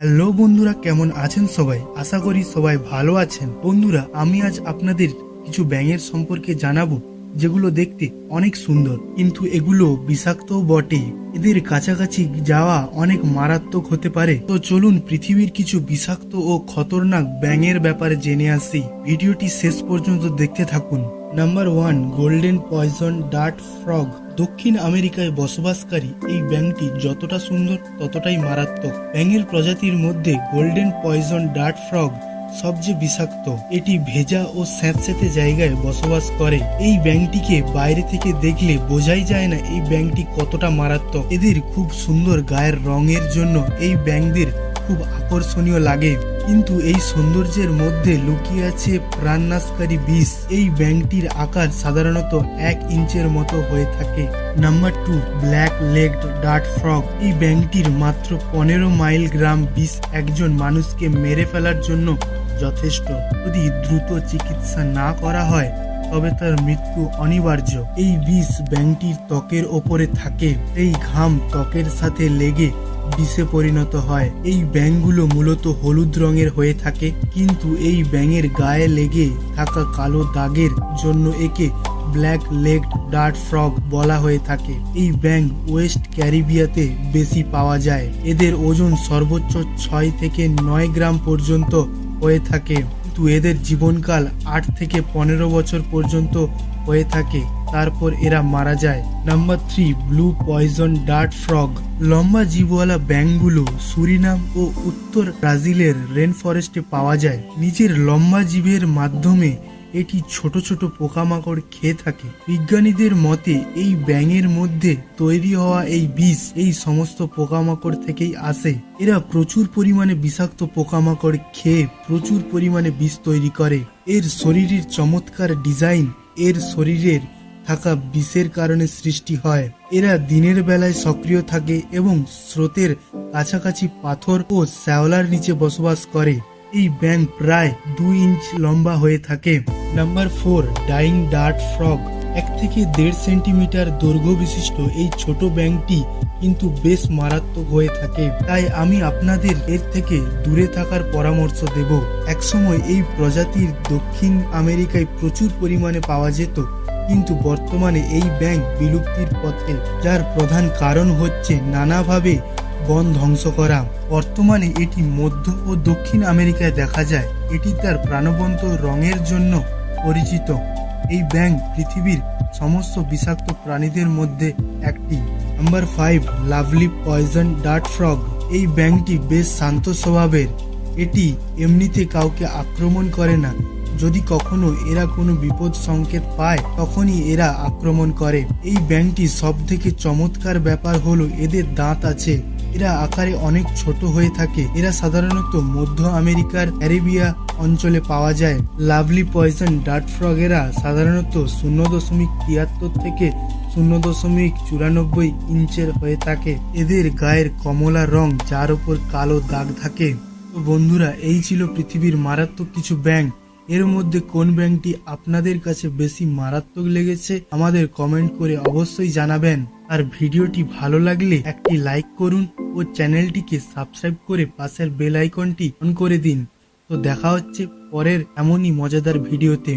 Hello বন্ধুরা, কেমন আছেন সবাই? আশা করি সবাই ভালো আছেন। বন্ধুরা, আমি আজ আপনাদের কিছু ব্যাঙের সম্পর্কে জানাব, যেগুলো দেখতে অনেক সুন্দর। কিন্তু এগুলো বিষাক্ত বটে। এদের কাছাকাছি যাওয়া অনেক মারাত্মক হতে পারে। তো চলুন পৃথিবীর কিছু বিষাক্ত ও খতরনাক ব্যাঙের ব্যাপারে জেনে আসি। ভিডিওটি শেষ পর্যন্ত দেখতে থাকুন। Number one golden poison dart frog দক্ষিণ আমেরিকায় বসবাসকারী। এই ব্যাঙটি যতটা সুন্দর, ততটাই মারাত্মক। ব্যাঙের প্রজাতির মধ্যে গোল্ডেন পয়জন ডার্ট ফ্রগ সবচেয়ে বিষাক্ত। এটি ভেজা ও স্যাঁতস্যাঁতে জায়গায় বসবাস করে। এই ব্যাংকটিকে বাইরে থেকে দেখলে বোঝাই যায় না এই ব্যাংকটি কতটা মারাত্মক। এদের খুব সুন্দর গায়ের রঙের জন্য এই ব্যাংদের খুব আকর্ষণীয় লাগে। কিন্তু এই সৌন্দর্যের মধ্যে লুকিয়ে আছে প্রাণনাশকারী বিষ। এই ব্যাংকটির আকার সাধারণত এক ইঞ্চের মতো হয়ে থাকে। Number two, black legged dart frog. এই ব্যাংকটির মাত্র পনেরো মাইল গ্রাম বিষ একজন মানুষকে মেরে ফেলার জন্য যথেষ্ট। যদি দ্রুত চিকিৎসা না করা হয় তবে তার মৃত্যু অনিবার্য। এই বিষ ব্যাংকটির ত্বকের ওপরে থাকে। এই ঘাম ত্বকের সাথে লেগে বিষে পরিণত হয়। এই ব্যাঙগুলো মূলত হলুদ রঙের হয়ে থাকে, কিন্তু এই ব্যাঙের গায়ে লেগে থাকা কালো দাগের জন্য একে ব্ল্যাক লেগড ডার্ট ফ্রগ বলা হয়ে থাকে। এই ব্যাঙ ওয়েস্ট ক্যারিবিয়াতে বেশি পাওয়া যায়। এদের ওজন সর্বোচ্চ ছয় থেকে নয় গ্রাম পর্যন্ত হয়ে থাকে। কিন্তু এদের জীবনকাল আট থেকে পনেরো বছর পর্যন্ত হয়ে থাকে। তারপর এরা মারা যায়। Number three blue poison dart frog লম্বা জীবওয়ালা ব্যাংগুলো সুরিনাম ও উত্তর ব্রাজিলের রেন ফরেস্টে পাওয়া যায়। নিজের লম্বা জীবের মাধ্যমে এটি ছোট ছোট পোকামাকড় খেয়ে থাকে। বিজ্ঞানীদের মতে, এই ব্যাঙের মধ্যে তৈরি হওয়া এই বিষ এই সমস্ত পোকামাকড় থেকেই আসে। এরা প্রচুর পরিমাণে বিষাক্ত পোকামাকড় খেয়ে প্রচুর পরিমাণে বিষ তৈরি করে। এর শরীরের চমৎকার ডিজাইন এর শরীরের থাকা বিষের কারণে সৃষ্টি হয়। এরা দিনের বেলায় সক্রিয় থাকে এবং স্রোতের কাছাকাছি পাথর ও শ্যাওলার নিচে বসবাস করে। এই ব্যাঙ প্রায় দুই ইঞ্চ লম্বা হয়ে থাকে। Number four dying dart frog এক থেকে দেড় সেন্টিমিটার দৈর্ঘ্য বিশিষ্ট এই ছোট ব্যাংকটি কিন্তু বেশ মারাত্মক হয়ে থাকে। তাই আমি আপনাদের এর থেকে দূরে থাকার পরামর্শ দেব। একসময় এই প্রজাতির দক্ষিণ আমেরিকায় প্রচুর পরিমাণে পাওয়া যেত, কিন্তু বর্তমানে এই ব্যাংক বিলুপ্তির পথে, যার প্রধান কারণ হচ্ছে নানাভাবে বন ধ্বংস করা। বর্তমানে এটি মধ্য ও দক্ষিণ আমেরিকায় দেখা যায়। এটি তার প্রাণবন্ত রঙের জন্য পরিচিত। এই ব্যাঙ পৃথিবীর সমস্ত বিষাক্ত প্রাণীদের মধ্যে একটি। Number five, lovely poison dart frog. এই ব্যাঙটি বেশ শান্ত স্বভাবের। এটি এমনিতে কাউকে আক্রমণ করে না। যদি কখনো এরা কোনো বিপদ সংকেত পায়, তখনই এরা আক্রমণ করে। এই ব্যাংকটি সব থেকে চমৎকার ব্যাপার হলো এদের দাঁত আছে। এরা আকারে অনেক ছোট হয়ে থাকে। এরা সাধারণত মধ্য আমেরিকার, ক্যারিবিয়া অঞ্চলে পাওয়া যায়। লাভলি পয়জন ডার্ট ফ্রগেরা সাধারণত শূন্য দশমিক তিয়াত্তর থেকে শূন্য দশমিক চুরানব্বই ইঞ্চের হয়ে থাকে। এদের গায়ের কমলা রং যার ওপর কালো দাগ থাকে। তো বন্ধুরা, এই ছিল পৃথিবীর মারাত্মক কিছু ব্যাংক। এর মধ্যে কোন ব্যাংকটি আপনাদের কাছে বেশি মারাত্মক লেগেছে, আমাদের কমেন্ট করে অবশ্যই জানাবেন। আর ভিডিওটি ভালো লাগলে একটি লাইক করুন ও চ্যানেলটিকে সাবস্ক্রাইব করে পাশের বেল আইকনটি অন করে দিন। তো দেখা হচ্ছে পরের এমনই মজাদার ভিডিওতে।